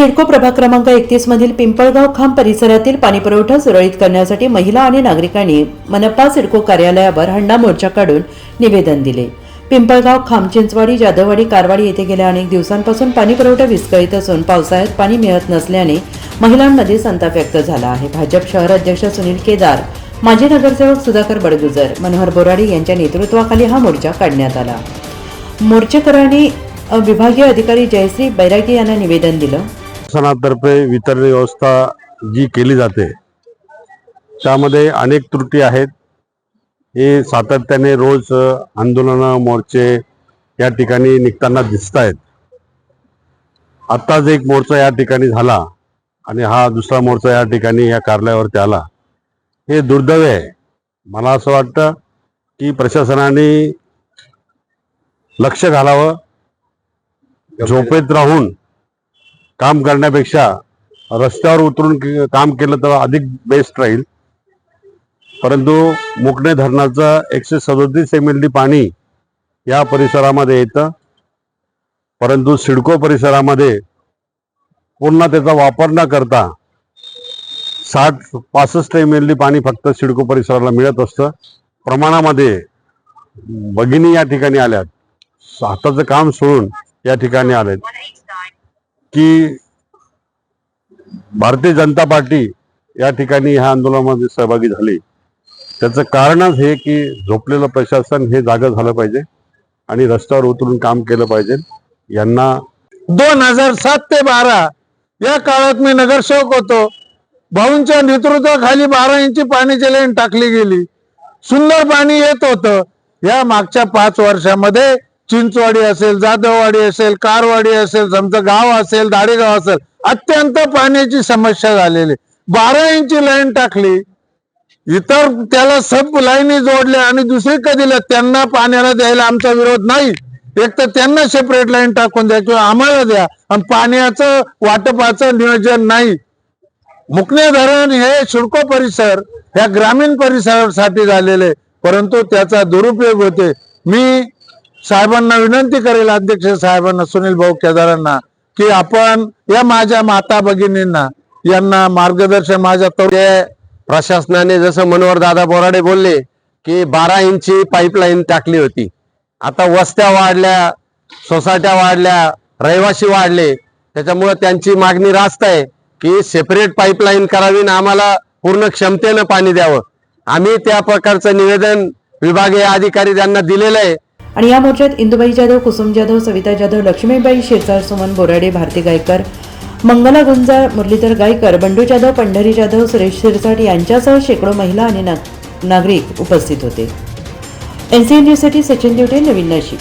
सिडको प्रभाग क्रमांक एकतीस मधील पिंपळगाव खांब परिसरातील पाणीपुरवठा सुरळीत करण्यासाठी महिला आणि नागरिकांनी मनपा सिडको कार्यालयावर हंडा मोर्चा काढून निवेदन दिले. पिंपळगाव खांब चिंचवाडी जाधववाडी कारवाडी येथे गेल्या अनेक दिवसांपासून पाणीपुरवठा विस्कळीत असून पावसाळ्यात पाणी मिळत नसल्याने महिलांमध्ये संताप व्यक्त झाला आहे. भाजप शहर अध्यक्ष सुनील केदार माजी नगरसेवक सुधाकर बडगुजर मनोहर बोराडे यांच्या नेतृत्वाखाली हा मोर्चा काढण्यात आला. मोर्चेकरांनी विभागीय अधिकारी जयश्री बैरागी यांना निवेदन दिलं. शासनातर्फे वितरण व्यवस्था जी केली जाते त्यामध्ये अनेक त्रुटी आहेत. हे सातत्याने रोज आंदोलनं मोर्चे या ठिकाणी निघताना दिसत आहेत आत्ताच एक मोर्चा या ठिकाणी झाला आणि हा दुसरा मोर्चा या ठिकाणी या कार्यालयावरती आला. हे दुर्दैव आहे. मला असं वाटतं की प्रशासनाने लक्ष घालावं. झोपेत राहून काम करण्यापेक्षा रस्त्यावर उतरून काम केलं तर अधिक बेस्ट राहील. परंतु मुकणे धरणाचं एकशे सदोतीस एम एल डी पाणी या परिसरामध्ये येतं. परंतु सिडको परिसरामध्ये पूर्ण त्याचा वापर न करता साठ पासष्ट एम एल डी पाणी फक्त सिडको परिसराला मिळत असतं. प्रमाणामध्ये भगिनी या ठिकाणी आल्यात. हाताचं काम सोडून या ठिकाणी आलेत. की भारतीय जनता पार्टी या ठिकाणी ह्या आंदोलनामध्ये सहभागी झाली. त्याचं कारणच हे की झोपलेलं प्रशासन हे जागं झालं पाहिजे आणि रस्त्यावर उतरून काम केलं पाहिजे. यांना दोन हजार सात ते बारा या काळात मी नगरसेवक होतो. भाऊंच्या नेतृत्वाखाली बारा इंची पाण्याची लाईन टाकली गेली. सुंदर पाणी येत होतं. या मागच्या पाच वर्षामध्ये चिंचवाडी असेल जाधववाडी असेल कारवाडी असेल समजा गाव असेल दाडेगाव असेल अत्यंत पाण्याची समस्या झालेली. बारा इंची लाईन टाकली. इतर त्याला सब लाईनी जोडल्या आणि दुसरी कधी त्यांना पाण्याला द्यायला आमचा विरोध नाही. एक तर त्यांना सेपरेट लाईन टाकून द्या किंवा आम्हाला द्या. आणि पाण्याचं वाटपाचं नियोजन नाही. मुकणे धरण हे शिडको परिसर ह्या ग्रामीण परिसरासाठी झालेले परंतु त्याचा दुरुपयोग होते. मी साहेबांना विनंती करेल अध्यक्ष साहेबांना सुनील भाऊ केदारांना की आपण या माझ्या माता भगिनींना यांना मार्गदर्शन माझ्या तरुण प्रशासनाने जसं मनोहर दादा बोराडे बोलले की बारा इंची पाईपलाईन टाकली होती. आता वस्त्या वाढल्या सोसायट्या वाढल्या रहिवासी वाढले. त्याच्यामुळे त्यांची मागणी रास्त आहे की सेपरेट पाईपलाईन करावी आणि आम्हाला पूर्ण क्षमतेनं पाणी द्यावं. आम्ही त्या प्रकारचं निवेदन विभागीय अधिकारी त्यांना दिलेलं आहे. आणि या मोर्चात इंदुबाई जाधव कुसुम जाधव सविता जाधव लक्ष्मीबाई शिरसाळ सुमन बोराडे भारती गायकर मंगला गुंजाळ मुरलीधर गायकर बंडू जाधव पंढरी जाधव सुरेश शिरसाट यांच्यासह शेकडो महिला आणि नागरिक उपस्थित होते. एनसीएन न्यूजसाठी सचिन दिवटे नवीन नाशिक.